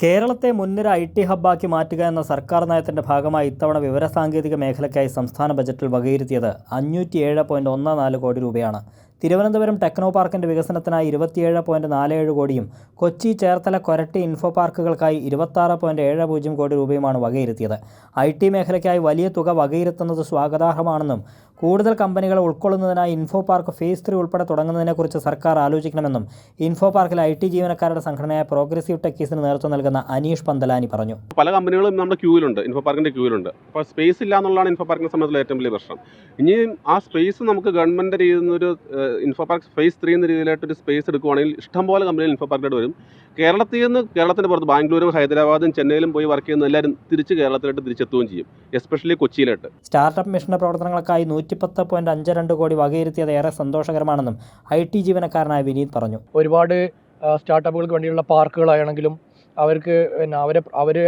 കേരളത്തെ മുൻനിര I T ഹബ്ബാക്കി മാറ്റുക എന്ന സർക്കാർ നയത്തിന്റെ ഭാഗമായി ഇത്തവണ വിവരസാങ്കേതിക മേഖലയ്ക്കായി സംസ്ഥാന ബജറ്റിൽ വകയിരുത്തിയത് അഞ്ഞൂറ്റി ഏഴ് പോയിന്റ് ഒന്ന് നാല് കോടി രൂപയാണ്. തിരുവനന്തപുരം ടെക്നോ പാർക്കിന്റെ വികസനത്തിനായി ഇരുപത്തിയേഴ് പോയിന്റ് നാല് ഏഴ് കോടിയും കൊച്ചി ചേർത്തല കൊരട്ടി ഇൻഫോ പാർക്കുകൾക്കായി ഇരുപത്താറ് പോയിന്റ് ഏഴ് പൂജ്യം കോടി രൂപയുമാണ് വകയിരുത്തിയത്. ഐ ടി മേഖലയ്ക്കായി വലിയ തുക വകയിരുത്തുന്നത് സ്വാഗതാർഹമാണെന്നും കൂടുതൽ കമ്പനികളെ ഉൾക്കൊള്ളുന്നതിനായി ഇൻഫോ പാർക്ക് ഫേസ് ത്രീ ഉൾപ്പെടെ തുടങ്ങുന്നതിനെക്കുറിച്ച് സർക്കാർ ആലോചിക്കണമെന്നും ഇൻഫോ പാർക്കിലെ ഐ ടി ജീവനക്കാരുടെ സംഘടനയായ പ്രോഗ്രസീവ് ടെക്കീസിന് നേതൃത്വം നൽകുന്ന അനീഷ് പന്തലാനി പറഞ്ഞു. പല കമ്പനികളും നമ്മുടെ ക്യൂവിലുണ്ട് ഇൻഫോ പാർക്കിന്റെ ക്യൂവിലുണ്ട്. അപ്പോൾ സ്പേസ് ഇല്ല എന്നുള്ളതാണ് ഇൻഫോ പാർക്കിനെ സംബന്ധിച്ചുള്ള ഏറ്റവും വലിയ പ്രശ്നം. ഇനിയും ആ സ്പേസ് നമുക്ക് ഗവൺമെന്റ് നിന്നൊരു ഇൻഫോ പാർക്ക് ഫേസ് ത്രീ എന്ന രീതിയിലായിട്ട് ഒരു സ്പേസ് എടുക്കുവാണെങ്കിൽ ഇഷ്ടംപോലെ കമ്പനികൾ ഇൻഫോ പാർക്കിലോട്ട് വരും. കേരളത്തിൽ നിന്ന് കേരളത്തിന്റെ പുറത്ത് ബാംഗ്ലൂരും ഹൈദരാബാദും ചെന്നൈയിലും പോയി വർക്ക് ചെയ്യുന്ന എല്ലാവരും തിരിച്ച് കേരളത്തിലോട്ട് തിരിച്ചെത്തുകയും ചെയ്യും എസ്പെഷ്യലി കൊച്ചിയിലോട്ട്. സ്റ്റാർട്ടപ്പ് മിഷന്റെ പ്രവർത്തനങ്ങൾക്കായി നൂറ്റിപ്പത്ത് പോയിന്റ് അഞ്ച് രണ്ട് കോടി വകയിരുത്തിയത് ഏറെ സന്തോഷകരമാണെന്നും ഐ ടി ജീവനക്കാരനായ വിനീത് പറഞ്ഞു. ഒരുപാട് സ്റ്റാർട്ടപ്പുകൾക്ക് വേണ്ടിയുള്ള പാർക്കുകളാണെങ്കിലും അവർക്ക് പിന്നെ അവരെ അവരെ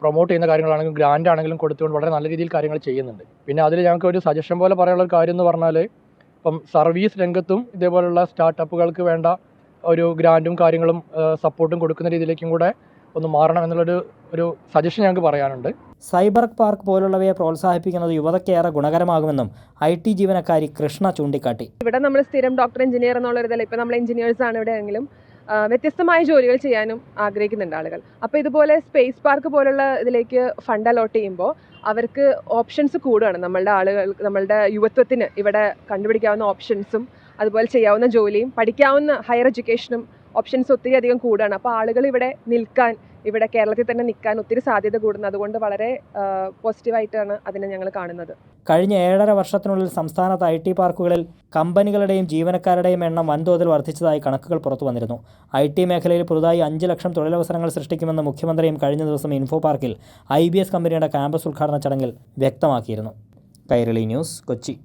പ്രൊമോട്ട് ചെയ്യുന്ന കാര്യങ്ങളാണെങ്കിലും ഗ്രാൻഡ് ആണെങ്കിലും കൊടുത്തുകൊണ്ട് വളരെ നല്ല രീതിയിൽ കാര്യങ്ങൾ ചെയ്യുന്നുണ്ട്. പിന്നെ അതിൽ ഞങ്ങൾക്ക് ഒരു സജഷൻ പോലെ പറയാനുള്ള ഒരു കാര്യം എന്ന് പറഞ്ഞാൽ ഇപ്പം സർവീസ് രംഗത്തും ഇതേപോലുള്ള സ്റ്റാർട്ടപ്പുകൾക്ക് വേണ്ട ഒരു ഗ്രാൻഡും കാര്യങ്ങളും സപ്പോർട്ടും കൊടുക്കുന്ന രീതിയിലേക്കും കൂടെ ഒന്ന് മാറണം എന്നുള്ളൊരു ഒരു സജഷൻ ഞങ്ങൾക്ക് പറയാനുണ്ട്. സൈബർ പാർക്ക് പോലുള്ളവയെ പ്രോത്സാഹിപ്പിക്കുന്നത് യുവതയ്ക്കേറെ ഗുണകരമാകുമെന്നും ഐ ടി ജീവനക്കാരി കൃഷ്ണ ചൂണ്ടിക്കാട്ടി. ഇവിടെ നമ്മൾ സ്ഥിരം ഡോക്ടർ എഞ്ചിനീയർ എന്നുള്ള ഇതിൽ ഇപ്പം നമ്മൾ എഞ്ചിനീയേഴ്സ് ആണ് ഇവിടെയെങ്കിലും. വ്യത്യസ്തമായ ജോലികൾ ചെയ്യാനും ആഗ്രഹിക്കുന്നുണ്ട് ആളുകൾ. അപ്പോൾ ഇതുപോലെ സ്പേസ് പാർക്ക് പോലുള്ള ഇതിലേക്ക് ഫണ്ട് അലോട്ട് ചെയ്യുമ്പോൾ അവർക്ക് ഓപ്ഷൻസ് കൂടുകയാണ്. നമ്മളുടെ ആളുകൾ നമ്മളുടെ യുവത്വത്തിന് ഇവിടെ കണ്ടുപിടിക്കാവുന്ന ഓപ്ഷൻസും അതുപോലെ ചെയ്യാവുന്ന ജോലിയും പഠിക്കാവുന്ന ഹയർ എഡ്യൂക്കേഷനും ഓപ്ഷൻസ് ഒത്തിരി അധികം കൂടുകയാണ്. അപ്പോൾ ആളുകൾ ഇവിടെ നിൽക്കാൻ ഇവിടെ കേരളത്തിൽ തന്നെ നിൽക്കാൻ ഒത്തിരി സാധ്യത കൂടുന്നു. അതുകൊണ്ട് വളരെ പോസിറ്റീവായിട്ടാണ് അതിനെ ഞങ്ങൾ കാണുന്നത്. കഴിഞ്ഞ ഏഴര വർഷത്തിനുള്ളിൽ സംസ്ഥാനത്ത് ഐ ടി പാർക്കുകളിൽ കമ്പനികളുടെയും ജീവനക്കാരുടെയും എണ്ണം വൻതോതിൽ വർദ്ധിച്ചതായി കണക്കുകൾ പുറത്തു വന്നിരുന്നു. ഐ ടി മേഖലയിൽ പുതുതായി അഞ്ച് ലക്ഷം തൊഴിലവസരങ്ങൾ സൃഷ്ടിക്കുമെന്ന് മുഖ്യമന്ത്രിയും കഴിഞ്ഞ ദിവസം ഇൻഫോ പാർക്കിൽ ഐ ബി എസ് കമ്പനിയുടെ ക്യാമ്പസ് ഉദ്ഘാടന ചടങ്ങിൽ വ്യക്തമാക്കിയിരുന്നു. കൈരളി ന്യൂസ് കൊച്ചി.